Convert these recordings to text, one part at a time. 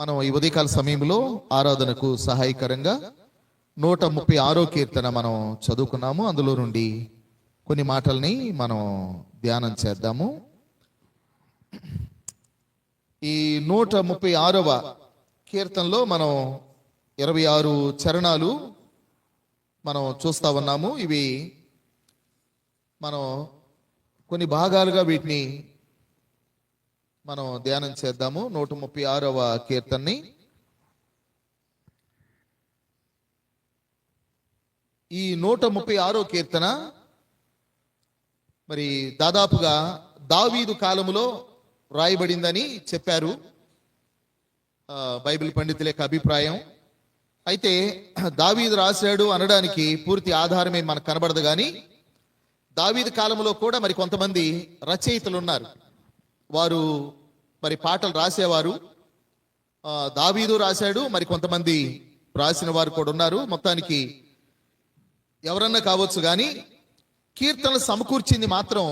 మనం ఈ ఉదయకాల సమయంలో ఆరాధనకు సహాయకరంగా నూట ముప్పై ఆరో కీర్తన మనం చదువుకున్నాము. అందులో నుండి కొన్ని మాటల్ని మనం ధ్యానం చేద్దాము. ఈ నూట ముప్పై ఆరవ కీర్తనలో మనం ఇరవై ఆరు చరణాలు మనం చూస్తా ఉన్నాము. ఇవి మనం కొన్ని భాగాలుగా వీటిని మనం ధ్యానం చేద్దాము. నూట ముప్పై ఆరవ కీర్తన్ని. ఈ నూట ముప్పై ఆరో కీర్తన మరి దాదాపుగా దావీదు కాలములో రాయబడిందని చెప్పారు. బైబిల్ పండితుల యొక్క అభిప్రాయం. అయితే దావీదు రాశాడు అనడానికి పూర్తి ఆధారమే మనకు కనబడదు కానీ దావీదు కాలంలో కూడా మరి కొంతమంది రచయితలు ఉన్నారు. వారు మరి పాటలు రాసేవారు. దావీదు రాశాడు. మరి కొంతమంది రాసిన వారు కూడా ఉన్నారు. మొత్తానికి ఎవరన్నా కావచ్చు కానీ కీర్తనలు సమకూర్చింది మాత్రం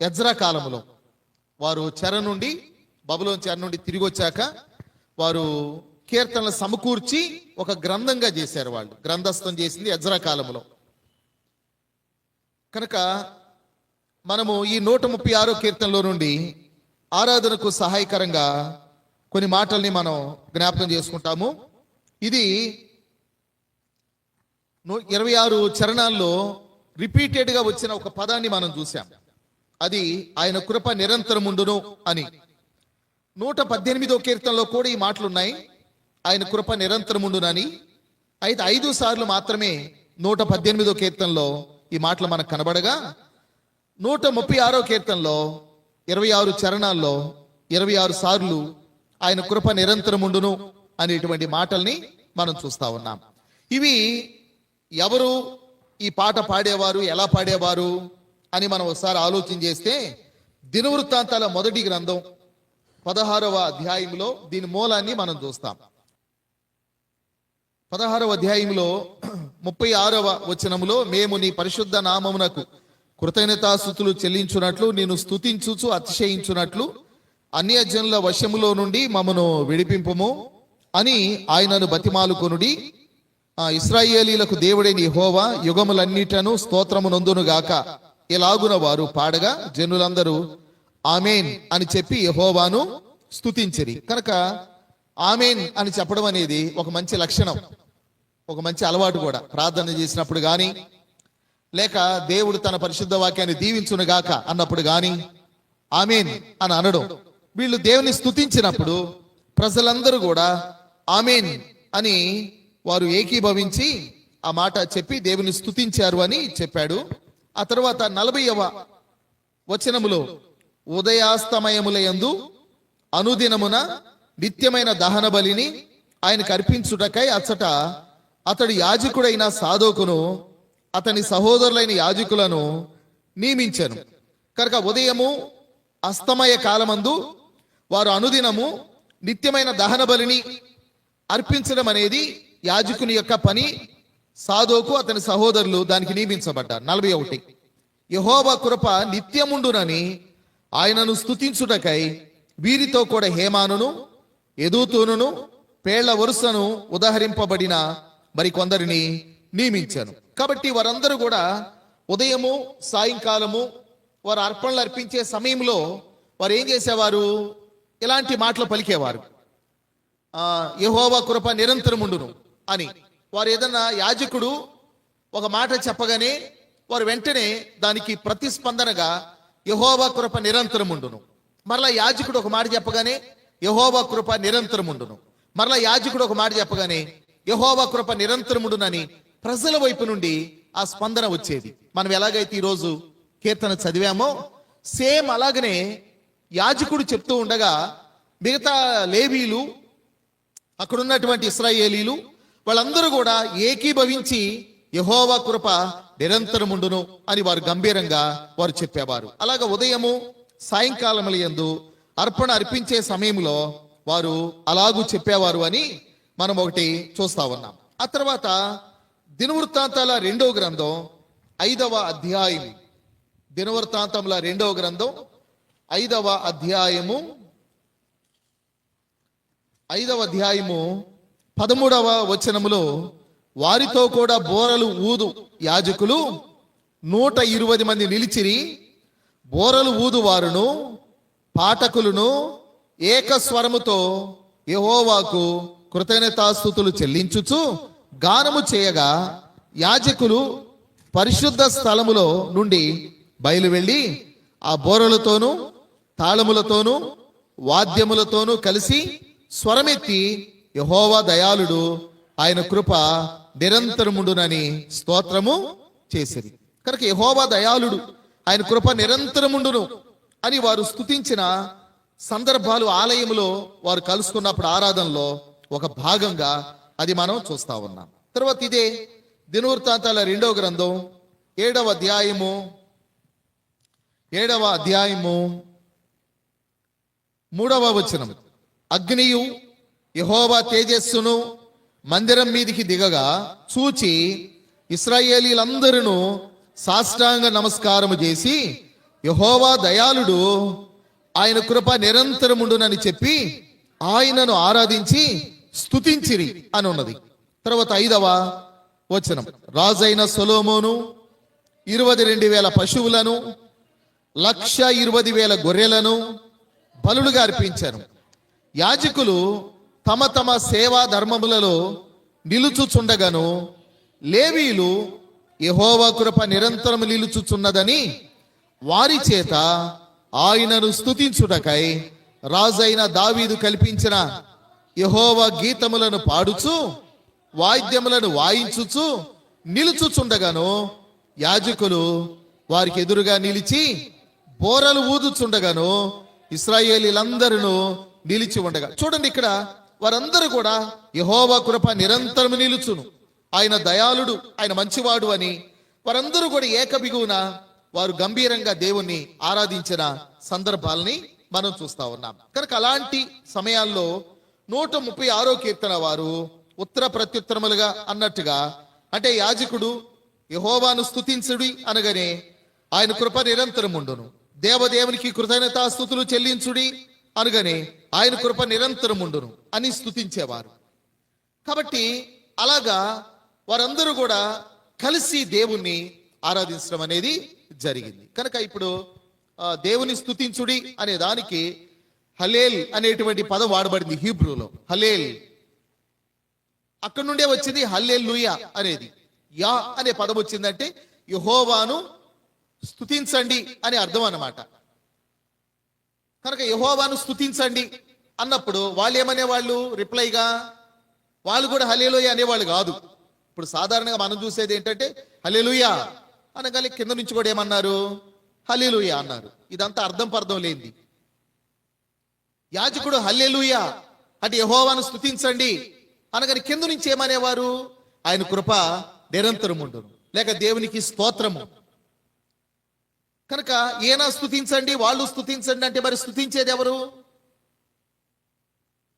ఎజ్రా కాలంలో. వారు చెర నుండి బబులోని చెర నుండి తిరిగి వచ్చాక వారు కీర్తనలు సమకూర్చి ఒక గ్రంథంగా చేశారు వాళ్ళు. గ్రంథస్థం చేసింది ఎజ్రా కాలంలో. కనుక మనము ఈ నూట ముప్పై ఆరో కీర్తనలో నుండి ఆరాధనకు సహాయకరంగా కొన్ని మాటల్ని మనం జ్ఞాపకం చేసుకుంటాము. ఇది ఇరవై ఆరు చరణాల్లో రిపీటెడ్గా వచ్చిన ఒక పదాన్ని మనం చూసాం అది ఆయన కృప నిరంతరం ఉండును అని. నూట పద్దెనిమిదో కీర్తనలో కూడా ఈ మాటలు ఉన్నాయి ఆయన కృప నిరంతరముండునని అయితే ఐదు సార్లు మాత్రమే నూట పద్దెనిమిదో కీర్తనలో ఈ మాటలు మనకు కనబడగా నూట ముప్పై ఆరో కీర్తనలో ఇరవై ఆరు చరణాల్లో ఇరవై ఆరు సార్లు ఆయన కృప నిరంతరముండును అనేటువంటి మాటల్ని మనం చూస్తా ఉన్నాం. ఇవి ఎవరు ఈ పాట పాడేవారు ఎలా పాడేవారు అని మనం ఒకసారి ఆలోచన చేస్తే దినవృత్తాంతాల మొదటి గ్రంథం పదహారవ అధ్యాయంలో దీని మూలాన్ని మనం చూస్తాం. పదహారవ అధ్యాయంలో ముప్పై ఆరవ వచనములో మేము నీ పరిశుద్ధ నామమునకు కృతజ్ఞతాస్థుతులు చెల్లించున్నట్లు నేను స్థుతించుచు అతిశయించున్నట్లు అన్యజనుల వశములో నుండి మమ్మను విడిపింపుము అని ఆయనను బతిమాలుకొనుడి. ఆ ఇస్రాయేలీలకు దేవుడైన హోవా యుగములన్నిటను స్తోత్రము నందునుగాక ఇలాగున వారు పాడగా జనులందరూ ఆమెన్ అని చెప్పి యహోవాను స్తుతించిరి. కనుక ఆమెన్ అని చెప్పడం అనేది ఒక మంచి లక్షణం ఒక మంచి అలవాటు కూడా. ప్రార్థన చేసినప్పుడు కానీ లేక దేవుడు తన పరిశుద్ధ వాక్యాన్ని దీవించును గాక అన్నప్పుడు గాని ఆమెన్ అని అనడం. వీళ్ళు దేవుని స్థుతించినప్పుడు ప్రజలందరూ కూడా ఆమెన్ అని వారు ఏకీభవించి ఆ మాట చెప్పి దేవుని స్థుతించారు అని చెప్పాడు. ఆ తర్వాత నలభైవ వచనములో ఉదయాస్తమయములయందు అనుదినమున నిత్యమైన దహన బలిని ఆయనకు అర్పించుటకై అచ్చట అతడు యాజకుడైన సాధోకును అతని సహోదరులైన యాజకులను నియమించాను. కనుక ఉదయము అస్తమయ కాలమందు వారు అనుదినము నిత్యమైన దహన బలిని అర్పించడం అనేది యాజకుని యొక్క పని. సాధోకు అతని సహోదరులు దానికి నియమించబడ్డారు. నలభై ఒకటి. యహోబా కృప నిత్యముండునని ఆయనను స్తుతించుటకై వీరితో కూడా హేమానును ఎదుతూనును పేళ్ళ వరుసను ఉదహరింపబడిన మరి కొందరిని నియమించాను. కాబట్టి వారందరూ కూడా ఉదయము సాయంకాలము వారు అర్పణలు అర్పించే సమయంలో వారు ఏం చేసేవారు? ఇలాంటి మాటలు పలికేవారు. యహోవా కృప నిరంతరముండును అని. వారు ఏదన్నా యాజకుడు ఒక మాట చెప్పగానే వారు వెంటనే దానికి ప్రతిస్పందనగా యహోవా కృప నిరంతరం ఉండును. మరలా యాజకుడు ఒక మాట చెప్పగానే యహోవా కృప నిరంతరం ఉండును. మరలా యాజకుడు ఒక మాట చెప్పగానే యహోవా కృప నిరంతరం ఉండునని ప్రజల వైపు నుండి ఆ స్పందన వచ్చేది. మనం ఎలాగైతే ఈరోజు కీర్తన చదివామో సేమ్ అలాగనే యాజకుడు చెప్తూ ఉండగా మిగతా లేవీలు అక్కడ ఉన్నటువంటి ఇస్రాయేలీలు వాళ్ళందరూ కూడా ఏకీభవించి యహోవా కృప నిరంతరముండును అని వారు గంభీరంగా వారు చెప్పేవారు. అలాగ ఉదయము సాయంకాలముల యందు అర్పణ అర్పించే సమయంలో వారు అలాగూ చెప్పేవారు అని మనం ఒకటి చూస్తా ఉన్నాం. ఆ తర్వాత దినవృత్తాంతాల రెండవ గ్రంథం ఐదవ అధ్యాయం దినవృత్తాంతముల రెండవ గ్రంథం ఐదవ అధ్యాయము. ఐదవ అధ్యాయము పదమూడవ వచనములో వారితో కూడా బోరలు ఊదు యాజకులు నూట ఇరవై మంది నిలిచిరి. బోరలు ఊదు వారును పాఠకులను ఏకస్వరముతో యహోవాకు కృతజ్ఞతాస్థుతులు చెల్లించుచు గానము చేయగా యాజకులు పరిశుద్ధ స్థలములో నుండి బయలు వెళ్ళి ఆ బోరలతోనూ తాళములతోనూ వాద్యములతోనూ కలిసి స్వరమెత్తి యహోవా దయాళుడు ఆయన కృప నిరంతరముండునని స్తోత్రము చేసిరి. కనుక యహోవా దయాళుడు ఆయన కృప నిరంతరముండును అని వారు స్తుతించిన సందర్భాలు ఆలయములో వారు కలుసుకున్నప్పుడు ఆరాధనలో ఒక భాగంగా అది మనం చూస్తా ఉన్నాం. తర్వాత ఇదే దినవృత్తాంతాల రెండవ గ్రంథం ఏడవ అధ్యాయము ఏడవ అధ్యాయము మూడవ వచనం. అగ్నియు యహోవా తేజస్సును మందిరం మీదికి దిగగా చూచి ఇస్రాయేలీలందరూ సాష్టాంగ నమస్కారము చేసి యహోవా దయాళుడు ఆయన కృప నిరంతరముండునని చెప్పి ఆయనను ఆరాధించి స్తుతించిరి అని ఉన్నది తర్వాత ఐదవ వచనం. రాజైన సొలోమోను ఇరవై రెండు వేల పశువులను లక్ష ఇరవై వేల గొర్రెలను బలులుగా అర్పించారు. యాజకులు తమ తమ సేవా ధర్మములలో నిలుచుచుండగాను లేవీలు యెహోవా కృప నిరంతరం నిలుచుచున్నదని వారి చేత ఆయనను స్తుతించుటకై రాజైన దావీదు కల్పించిన యహోవ గీతములను పాడుచు వాయిద్యములను వాయించుచు నిలుచుచుండగాను యాజకులు వారికి ఎదురుగా నిలిచి బోరలు ఊదుచుండగాను ఇస్రాయేలీలందరూ నిలిచి ఉండగా. చూడండి ఇక్కడ వారందరూ కూడా యహోవా కృప నిరంతరం నిలుచును. ఆయన దయాళుడు ఆయన మంచివాడు అని వారందరూ కూడా ఏకబిగువున వారు గంభీరంగా దేవుణ్ణి ఆరాధించిన సందర్భాలని మనం చూస్తా ఉన్నాం. కనుక అలాంటి సమయాల్లో నూట ముప్పై ఆరో కీర్తన వారు ఉత్తర ప్రత్యుత్తరములుగా అన్నట్టుగా అంటే యాజకుడు యహోవాను స్తుతించుడి అనగానే ఆయన కృప నిరంతరం ఉండును. దేవదేవునికి కృతజ్ఞతాస్థుతులు చెల్లించుడి అనగానే ఆయన కృప నిరంతరం ఉండును అని స్థుతించేవారు కాబట్టి అలాగా వారందరూ కూడా కలిసి దేవుణ్ణి ఆరాధించడం అనేది జరిగింది. కనుక ఇప్పుడు ఆ, దేవుని స్థుతించుడి అనే దానికి హలేల్ అనేటువంటి పదం వాడబడింది హీబ్రూలో. హలేల్. అక్కడ నుండే వచ్చింది హల్లేల్ అనేది. యా అనే పదం వచ్చిందంటే యహోవాను స్తుతించండి అని అర్థం అన్నమాట. కనుక యహోవాను స్తుతించండి అన్నప్పుడు వాళ్ళు ఏమనేవాళ్ళు రిప్లైగా. వాళ్ళు కూడా హలేలుయ అనేవాళ్ళు కాదు. ఇప్పుడు సాధారణంగా మనం చూసేది ఏంటంటే హలేలుయా అనగానే కింద నుంచి కూడా ఏమన్నారు? హలేలుయా అన్నారు. ఇదంతా అర్థం పర్థం లేనిది. యాజకుడు హల్లెలూయా. అంటే యహోవాను స్తుతించండి. అనగాని కింద నుంచి ఏమనేవారు? ఆయన కృప నిరంతరం ఉండును. లేక దేవునికి స్తోత్రము. కనుక ఈయన స్తుతించండి వాళ్ళు స్తుతించండి అంటే మరి స్తుతించేది ఎవరు?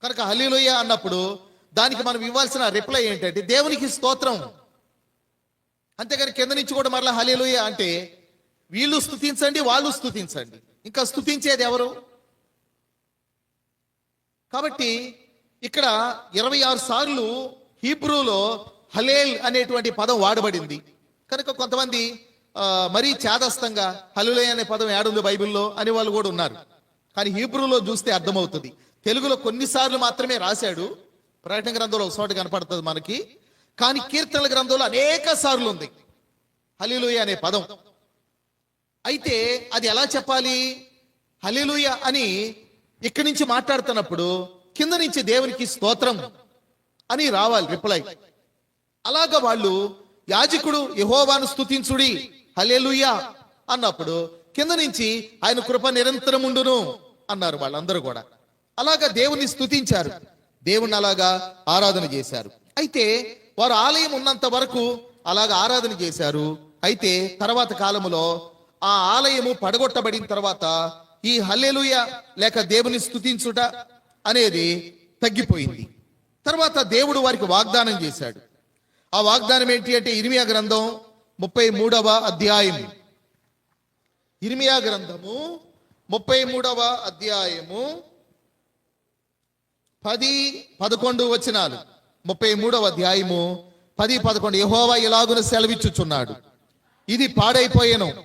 కనుక హలీలోయ అన్నప్పుడు దానికి మనం ఇవ్వాల్సిన రిప్లై ఏంటంటే దేవునికి స్తోత్రం. అంతేగాని కింద నుంచి కూడా మరలా హలీలోయ అంటే వీళ్ళు స్తుతించండి వాళ్ళు స్తుతించండి. ఇంకా స్థుతించేది ఎవరు? కాబట్టి ఇక్కడ ఇరవై ఆరు సార్లు హీబ్రూలో హలేల్ అనేటువంటి పదం వాడబడింది. కనుక కొంతమంది మరీ చేదస్తంగా హలులే అనే పదం ఏడుంది బైబిల్లో అని వాళ్ళు కూడా ఉన్నారు. కానీ హీబ్రూలో చూస్తే అర్థమవుతుంది. తెలుగులో కొన్నిసార్లు మాత్రమే రాశాడు. ప్రకటన గ్రంథంలో ఒక కనపడుతుంది మనకి. కానీ కీర్తనల గ్రంథంలో అనేక సార్లు ఉంది. హలీలుయ అనే పదం. అయితే అది ఎలా చెప్పాలి? హల్లెలూయ అని ఇక్కడి నుంచి మాట్లాడుతున్నప్పుడు కింద నుంచి దేవునికి స్తోత్రం అని రావాలి రిప్లై అలాగా వాళ్ళు యాజకుడు యహోవాను స్థుతించుడి హలేలుయ్యా అన్నప్పుడు కింద నుంచి ఆయన కృప నిరంతరం ఉండును అన్నారు వాళ్ళందరూ కూడా. అలాగా దేవుని స్థుతించారు దేవుణ్ణి అలాగా ఆరాధన చేశారు. అయితే వారు ఆలయం ఉన్నంత వరకు అలాగా ఆరాధన చేశారు. అయితే తర్వాత కాలములో ఆ ఆలయము పడగొట్టబడిన తర్వాత ఈ హల్లెలూయ లేక దేవుని స్తుతించుట అనేది తగ్గిపోయింది. తర్వాత దేవుడు వారికి వాగ్దానం చేశాడు. ఆ వాగ్దానం ఏంటి అంటే ఇర్మియా గ్రంథం ముప్పై మూడవ అధ్యాయం. ఇర్మియా గ్రంథము ముప్పై మూడవ అధ్యాయము పది పదకొండు వచనాలు. ముప్పై మూడవ అధ్యాయము పది పదకొండు. యహోవా ఇలాగున సెలవిచ్చుచున్నాడు. ఇది పాడైపోయాను.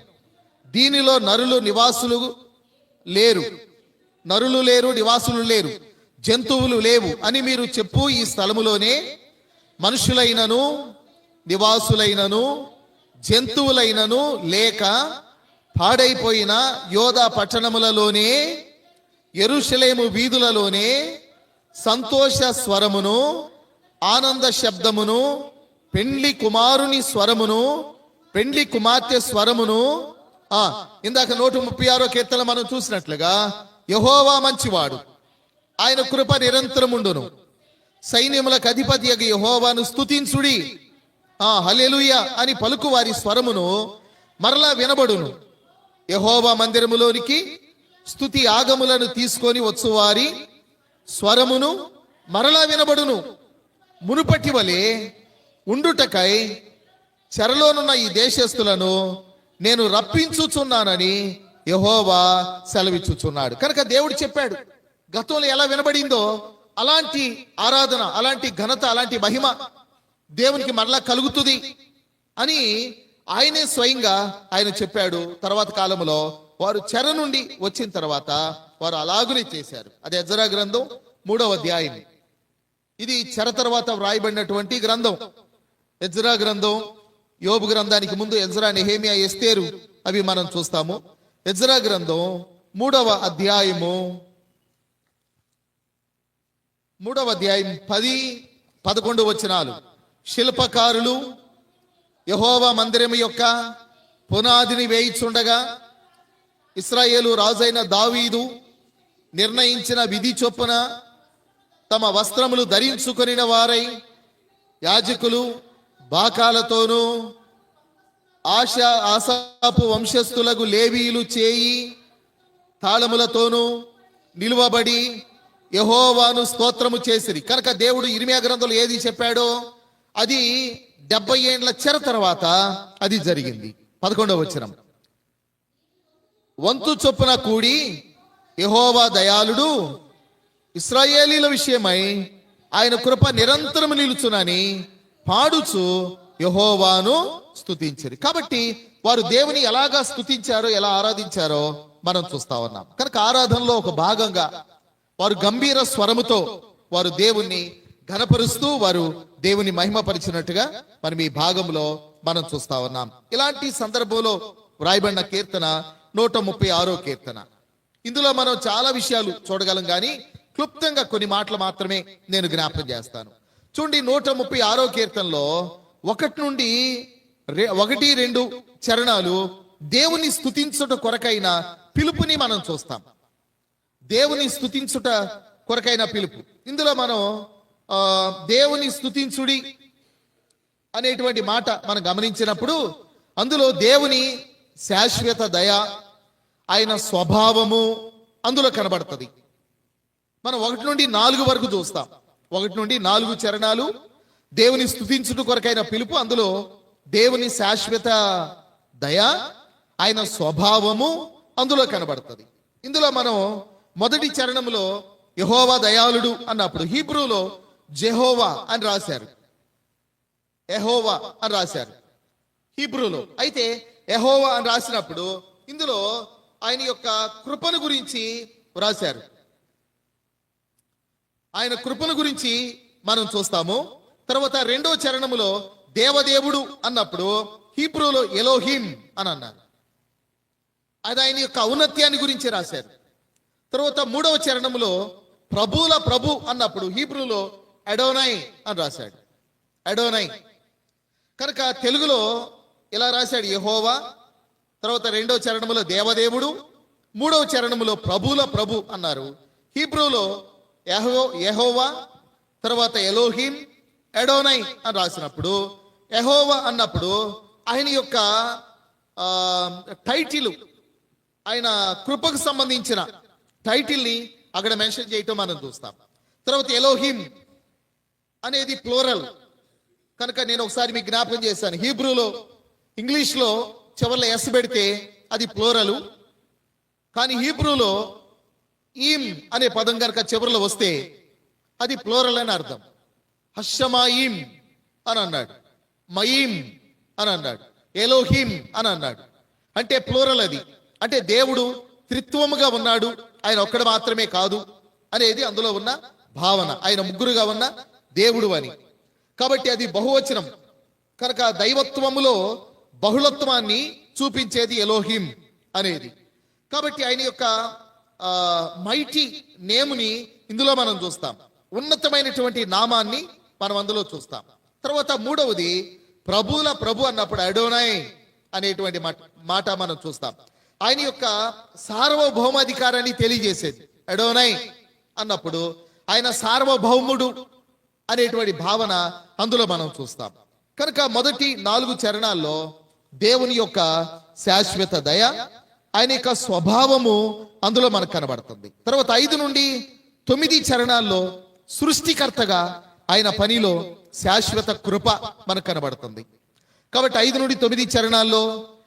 దీనిలో నరులు నివాసులు లేరు. నరులు లేరు నివాసులు లేరు. జంతువులు లేవు అని మీరు చెప్పు ఈ స్థలములోనే. మనుషులైనను నివాసులైనను జంతువులైనను లేక పాడైపోయిన యోధా పట్టణములలోనే ఎరుషలేము వీధులలోనే సంతోష స్వరమును ఆనంద శబ్దమును పెండ్లి కుమారుని స్వరమును పెండ్లి కుమార్తె స్వరమును ఇందాక నూట ముప్పై ఆరో కీర్తన మనం చూసినట్లుగా యహోవా మంచివాడు. ఆయన కృప నిరంతరముండును. సైన్యములకు అధిపతి యగు యహోవాను స్థుతించుడి ఆ హలెలుయ అని పలుకు వారి స్వరమును మరలా వినబడును. యహోవా మందిరములోనికి స్తుతి ఆగములను తీసుకొని వచ్చువారి స్వరమును మరలా వినబడును. మునుపటి వలె ఉండుటకై చెరలోనున్న ఈ దేశస్థులను నేను రప్పించుచున్నానని యహోవా సెలవిచ్చుచున్నాడు. కనుక దేవుడు చెప్పాడు గతంలో ఎలా వినబడిందో అలాంటి ఆరాధన అలాంటి ఘనత అలాంటి మహిమ దేవునికి మరలా కలుగుతుంది అని ఆయనే స్వయంగా ఆయన చెప్పాడు. తర్వాత కాలంలో వారు చెర నుండి వచ్చిన తర్వాత వారు అలాగునే చేశారు. అది ఎజ్రా గ్రంథం మూడవ అధ్యాయం. ఇది చెర తర్వాత వ్రాయబడినటువంటి గ్రంథం. ఎజ్రా గ్రంథం యోబు గ్రంథానికి ముందు ఎజ్రా నెహేమియా ఎస్తేరు అవి మనం చూస్తాము. ఎజ్రా గ్రంథం మూడవ అధ్యాయము. మూడవ అధ్యాయం పది పదకొండు వచనాలు. శిల్పకారులు యహోవా మందిరం యొక్క పునాదిని వేయిచుండగా ఇస్రాయేలు రాజైన దావీదు నిర్ణయించిన విధి చొప్పున తమ వస్త్రములు ధరించుకొనిన వారై యాజకులు బాకాలతోనూ ఆశ ఆసాపు వంశస్థులకు లేవీలు చేయి తాళములతోనూ నిలువబడి యహోవాను స్తోత్రము చేసిరి. కనుక దేవుడు ఇరిమియా గ్రంథంలో ఏది చెప్పాడో అది డెబ్బై ఏండ్ల చెర తర్వాత అది జరిగింది. పదకొండవ వచనం. వంతు చొప్పున కూడి యహోవా దయాళుడు ఇస్రాయేలీల విషయమై ఆయన కృప నిరంతరం నిలుచునని పాడుచు యహోవాను స్థుతించరు కాబట్టి వారు దేవుని ఎలాగా స్తుతించారో ఎలా ఆరాధించారో మనం చూస్తా ఉన్నాం. కనుక ఆరాధనలో ఒక భాగంగా వారు గంభీర స్వరముతో వారు దేవుణ్ణి ఘనపరుస్తూ వారు దేవుని మహిమపరిచినట్టుగా మనం ఈ భాగంలో మనం చూస్తా ఉన్నాం. ఇలాంటి సందర్భంలో వ్రాయబడిన కీర్తన నూట ముప్పై ఆరో కీర్తన. ఇందులో మనం చాలా విషయాలు చూడగలం కానీ క్లుప్తంగా కొన్ని మాటలు మాత్రమే నేను జ్ఞాపకం చేస్తాను. చూడండి నూట ముప్పై ఆరో కీర్తనలో ఒకటి నుండి ఒకటి రెండు చరణాలు దేవుని స్థుతించుట కొరకైన పిలుపుని మనం చూస్తాం. దేవుని స్థుతించుట కొరకైన పిలుపు. ఇందులో మనం దేవుని స్థుతించుడి అనేటువంటి మాట మనం గమనించినప్పుడు అందులో దేవుని శాశ్వత దయ ఆయన స్వభావము అందులో కనబడుతుంది. మనం ఒకటి నుండి నాలుగు వరకు చూస్తాం. ఒకటి నుండి నాలుగు చరణాలు దేవుని స్తుతించుట కొరకైన పిలుపు అందులో దేవుని శాశ్వత దయ ఆయన స్వభావము అందులో కనబడుతుంది. ఇందులో మనం మొదటి చరణంలో యహోవా దయాళుడు అన్నప్పుడు హీబ్రూలో జెహోవా అని రాశారు. ఎహోవా అని రాశారు. హీబ్రూలో. అయితే ఎహోవా అని రాసినప్పుడు ఇందులో ఆయన యొక్క కృపను గురించి రాశారు. ఆయన కృపను గురించి మనం చూస్తాము. తర్వాత రెండో చరణములో దేవదేవుడు అన్నప్పుడు హీబ్రూలో ఎలోహిం అని అన్నారు. అది ఆయన యొక్క ఔన్నత్యాన్ని గురించి రాశారు. తర్వాత మూడవ చరణంలో ప్రభుల ప్రభు అన్నప్పుడు హీబ్రూలో అడోనై అని రాశాడు. అడోనై. కనుక తెలుగులో ఇలా రాశాడు యహోవా. తర్వాత రెండవ చరణములో దేవదేవుడు. మూడవ చరణములో ప్రభుల ప్రభు అన్నారు. హీబ్రూలో యహో యహోవా తర్వాత ఎలోహిం ఎడోనై అని రాసినప్పుడు యహోవా అన్నప్పుడు ఆయన యొక్క టైటిల్ ఆయన కృపకు సంబంధించిన టైటిల్ని అక్కడ మెన్షన్ చేయటం మనం చూస్తాం. తర్వాత ఎలోహిం అనేది ప్లోరల్. కనుక నేను ఒకసారి మీకు జ్ఞాపకం చేశాను. హీబ్రూలో ఇంగ్లీష్లో చివరిలో ఎస్ పెడితే అది ప్లోరలు. కానీ హీబ్రూలో ఈమ్ అనే పదం కనుక చివరిలో వస్తే అది ప్లోరల్ అని అర్థం. హషమాయిం అని అన్నాడు. మయీం అని అన్నాడు. ఎలోహిం అని అన్నాడు. అంటే ప్లోరల్ అది. అంటే దేవుడు త్రిత్వముగా ఉన్నాడు. ఆయన ఒక్కడు మాత్రమే కాదు అనేది అందులో ఉన్న భావన. ఆయన ముగ్గురుగా ఉన్న దేవుడు అని. కాబట్టి అది బహువచనం. కనుక దైవత్వములో బహుళత్వాన్ని చూపించేది ఎలోహిం అనేది. కాబట్టి ఆయన యొక్క మైటీ నేముని ఇందులో మనం చూస్తాం. ఉన్నతమైనటువంటి నామాన్ని మనం అందులో చూస్తాం. తర్వాత మూడవది ప్రభువుల ప్రభు అన్నప్పుడు అడోనాయ్ అనేటువంటి మాట మాట మనం చూస్తాం. ఆయన యొక్క సార్వభౌమాధికారాన్ని తెలియజేసేది. అడోనై అన్నప్పుడు ఆయన సార్వభౌముడు అనేటువంటి భావన అందులో మనం చూస్తాం. కనుక మొదటి నాలుగు చరణాల్లో దేవుని యొక్క శాశ్వత దయ ఆయన యొక్క స్వభావము అందులో మనకు కనబడుతుంది. తర్వాత ఐదు నుండి తొమ్మిది చరణాల్లో సృష్టికర్తగా ఆయన పనిలో శాశ్వత కృప మనకు కనబడుతుంది. కాబట్టి ఐదు నుండి తొమ్మిది చరణాల్లో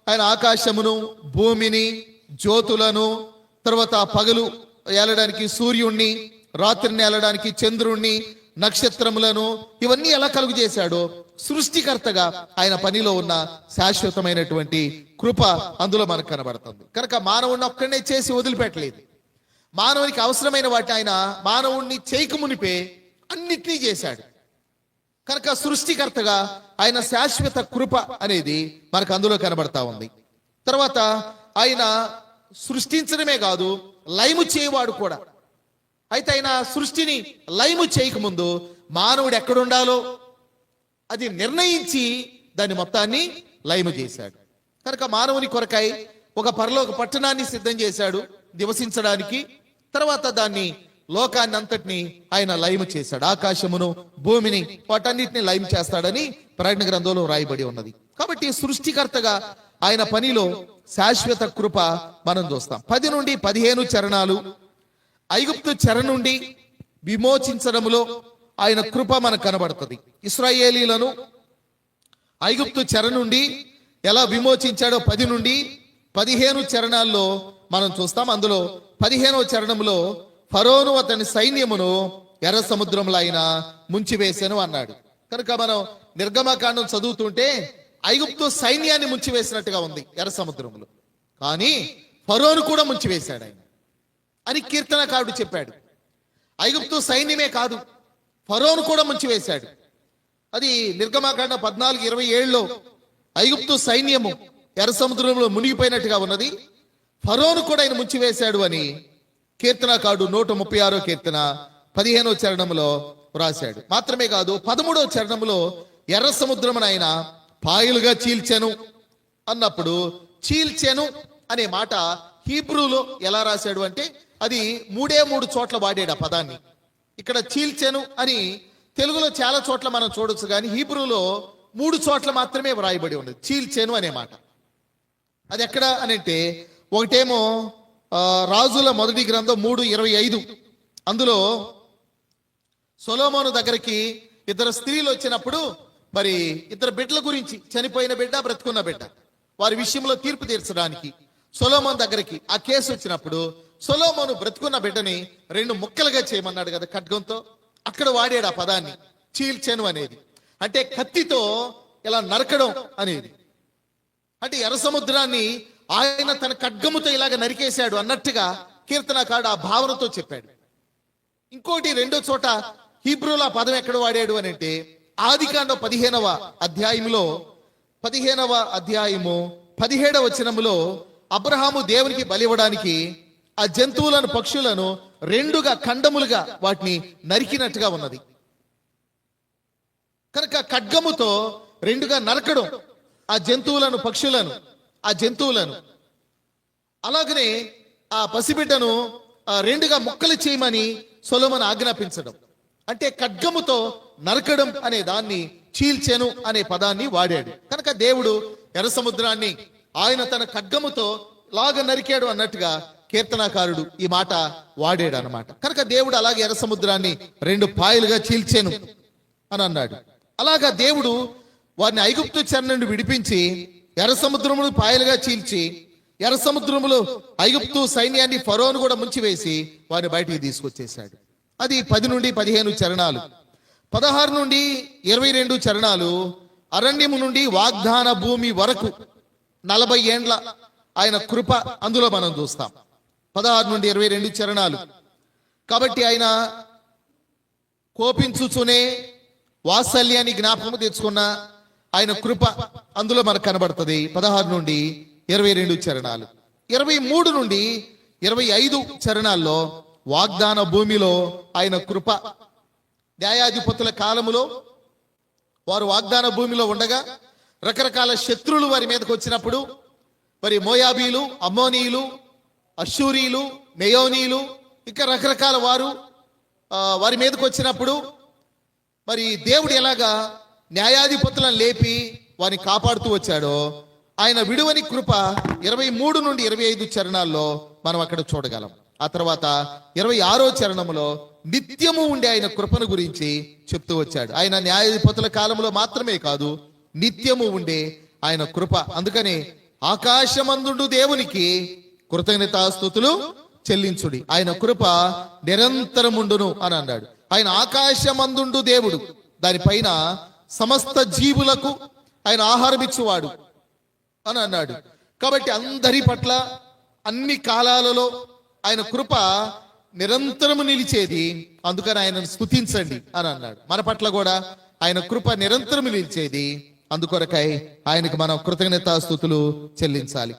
ఆయన ఆకాశమును భూమిని జ్యోతులను తర్వాత పగలు ఏలడానికి సూర్యుణ్ణి రాత్రిని ఏలడానికి చంద్రుణ్ణి నక్షత్రములను ఇవన్నీ ఎలా కలుగు చేశాడో సృష్టికర్తగా ఆయన పనిలో ఉన్న శాశ్వతమైనటువంటి కృప అందులో మనకు కనబడుతుంది. కనుక మానవుడిని ఒక్కడనే చేసి వదిలిపెట్టలేదు. మానవునికి అవసరమైన వాటి ఆయన మానవుణ్ణి చేయక మునిపే అన్నిటినీ చేశాడు. కనుక సృష్టికర్తగా ఆయన శాశ్వత కృప అనేది మనకు అందులో కనబడతా ఉంది. తర్వాత ఆయన సృష్టించడమే కాదు లైము చేయవాడు కూడా. అయితే ఆయన సృష్టిని లైము చేయకముందు మానవుడు ఎక్కడుండాలో అది నిర్ణయించి దాని మొత్తాన్ని లైము చేశాడు. కనుక మానవుని కొరకై ఒక పరలోక పట్టణాన్ని సిద్ధం చేశాడు నివసించడానికి తర్వాత దాన్ని లోకాన్ని అంతటిని ఆయన లయము చేశాడు. ఆకాశమును భూమిని వాటన్నిటిని లయం చేస్తాడని ప్రకటన గ్రంథంలో రాయబడి ఉన్నది. కాబట్టి సృష్టికర్తగా ఆయన పనిలో శాశ్వత కృప మనం చూస్తాం. పది నుండి పదిహేను చరణాలు ఐగుప్తు చెర నుండి విమోచించడంలో ఆయన కృప మనకు కనబడుతుంది. ఇస్రాయేలీలను ఐగుప్తు చెర నుండి ఎలా విమోచించాడో పది నుండి పదిహేను చరణాల్లో మనం చూస్తాం. అందులో పదిహేనవ చరణంలో ఫరోను అతని సైన్యమును ఎర్ర సముద్రంలో ఆయన ముంచివేశాను అన్నాడు. కనుక మనం నిర్గమకాండం చదువుతుంటే ఐగుప్తు సైన్యాన్ని ముంచివేసినట్టుగా ఉంది ఎర్ర సముద్రంలో. కానీ ఫరోను కూడా ముంచివేశాడు ఆయన. అని కీర్తనకారుడు చెప్పాడు. ఐగుప్తు సైన్యమే కాదు ఫరోను కూడా ముంచివేశాడు. అది నిర్గమాకాండ పద్నాలుగు ఇరవై ఏళ్ళలో ఐగుప్తు సైన్యము ఎర్ర సముద్రంలో మునిగిపోయినట్టుగా ఉన్నది. ఫరోను కూడా ఆయన ముంచివేశాడు అని కీర్తనకాడు నూట ముప్పై ఆరో కీర్తన పదిహేనో చరణంలో వ్రాశాడు. మాత్రమే కాదు పదమూడవ చరణంలో ఎర్ర సముద్రమును ఆయన పాయలుగా చీల్చెను అన్నప్పుడు చీల్చెను అనే మాట హీబ్రూలో ఎలా రాశాడు అంటే అది మూడే మూడు చోట్ల వాడాడు ఆ పదాన్ని. ఇక్కడ చీల్చెను అని తెలుగులో చాలా చోట్ల మనం చూడొచ్చు కానీ హీబ్రూలో మూడు చోట్ల మాత్రమే వ్రాయబడి ఉన్నది. చీల్చేను అనే మాట. అది ఎక్కడ అని అంటే ఒకటేమో రాజుల మొదటి గ్రంథం మూడు ఇరవై ఐదు. అందులో సొలోమోను దగ్గరికి ఇద్దరు స్త్రీలు వచ్చినప్పుడు మరి ఇద్దరు బిడ్డల గురించి చనిపోయిన బిడ్డ బ్రతుకున్న బిడ్డ వారి విషయంలో తీర్పు తీర్చడానికి సొలోమోన్ దగ్గరికి ఆ కేసు వచ్చినప్పుడు సొలోమోను బ్రతుకున్న బిడ్డని రెండు ముక్కలుగా చేయమన్నాడు కదా ఖడ్గంతో. అక్కడ వాడాడు ఆ పదాన్ని చీల్చెను అనేది. అంటే కత్తితో ఇలా నరకడం అనేది. అంటే ఎర్ర సముద్రాన్ని ఆయన తన ఖడ్గముతో ఇలాగ నరికేశాడు అన్నట్టుగా కీర్తనకాడు ఆ భావనతో చెప్పాడు. ఇంకోటి రెండో చోట హీబ్రూల పదం ఎక్కడ వాడాడు అని అంటే ఆదికాండ పదిహేనవ అధ్యాయములో పదిహేనవ అధ్యాయము పదిహేడవ వచనములో అబ్రహాము దేవునికి బలివ్వడానికి ఆ జంతువులను పక్షులను రెండుగా ఖండములుగా వాటిని నరికినట్టుగా ఉన్నది. కనుక ఖడ్గముతో రెండుగా నరకడం ఆ జంతువులను పక్షులను ఆ జంతువులను. అలాగనే ఆ పసిబిడ్డను ఆ, రెండుగా ముక్కలు చేయమని సొలొమన్ ఆజ్ఞాపించడం. అంటే ఖడ్గముతో నరకడం అనే దాన్ని చీల్చెను అనే పదాన్ని వాడాడు. కనుక దేవుడు ఎర్ర సముద్రాన్ని ఆయన తన ఖడ్గముతో లాగ నరికాడు అన్నట్టుగా కీర్తనాకారుడు ఈ మాట వాడాడు అనమాట కనుక దేవుడు అలాగే ఎర్ర సముద్రాన్ని రెండు పాయలుగా చీల్చాను అని అన్నాడు. అలాగా దేవుడు వారిని ఐగుప్తు చెర నుండి విడిపించి ఎర్ర సముద్రమును పాయలుగా చీల్చి ఎర్ర సముద్రములు ఐగుప్తు సైన్యాన్ని ఫరోను కూడా ముంచివేసి వారిని బయటికి తీసుకొచ్చేశాడు. అది పది నుండి పదిహేను చరణాలు. పదహారు నుండి ఇరవై రెండు చరణాలు అరణ్యము నుండి వాగ్దాన భూమి వరకు నలభై ఏండ్ల ఆయన కృప అందులో మనం చూస్తాం. పదహారు నుండి ఇరవై రెండు చరణాలు. కాబట్టి ఆయన కోపించుచునే వాత్సల్యాన్ని జ్ఞాపకము తెచ్చుకున్న ఆయన కృప అందులో మనకు కనబడుతుంది. పదహారు నుండి ఇరవై రెండు చరణాలు. ఇరవై మూడు నుండి ఇరవై ఐదు చరణాల్లో వాగ్దాన భూమిలో ఆయన కృప. న్యాయాధిపతుల కాలములో వారు వాగ్దాన భూమిలో ఉండగా రకరకాల శత్రువులు వారి మీదకు వచ్చినప్పుడు మరి మోయాబీలు అమ్మోనీయులు అశూరీలు మెయోనీయులు ఇంకా రకరకాల వారు వారి మీదకు వచ్చినప్పుడు మరి దేవుడు ఎలాగా న్యాయాధిపతులను లేపి వారిని కాపాడుతూ వచ్చాడో ఆయన విడువని కృప ఇరవై మూడు నుండి ఇరవై ఐదు చరణాల్లో మనం అక్కడ చూడగలం. ఆ తర్వాత ఇరవై ఆరో చరణములో నిత్యము ఉండే ఆయన కృపను గురించి చెప్తూ వచ్చాడు. ఆయన న్యాయాధిపతుల కాలంలో మాత్రమే కాదు నిత్యము ఉండే ఆయన కృప. అందుకని ఆకాశమందుండు దేవునికి కృతజ్ఞతాస్థుతులు చెల్లించుడి. ఆయన కృప నిరంతరముండును అని అన్నాడు. ఆయన ఆకాశమందుండు దేవుడు. దానిపైన సమస్త జీవులకు ఆయన ఆహారం ఇచ్చేవాడు అని అన్నాడు. కాబట్టి అందరి పట్ల అన్ని కాలాలలో ఆయన కృప నిరంతరము నిలిచేది. అందుకని ఆయనను స్థుతించండి అని అన్నాడు. మన పట్ల కూడా ఆయన కృప నిరంతరము నిలిచేది. అందుకొరకై ఆయనకు మనం కృతజ్ఞతాస్థుతులు చెల్లించాలి.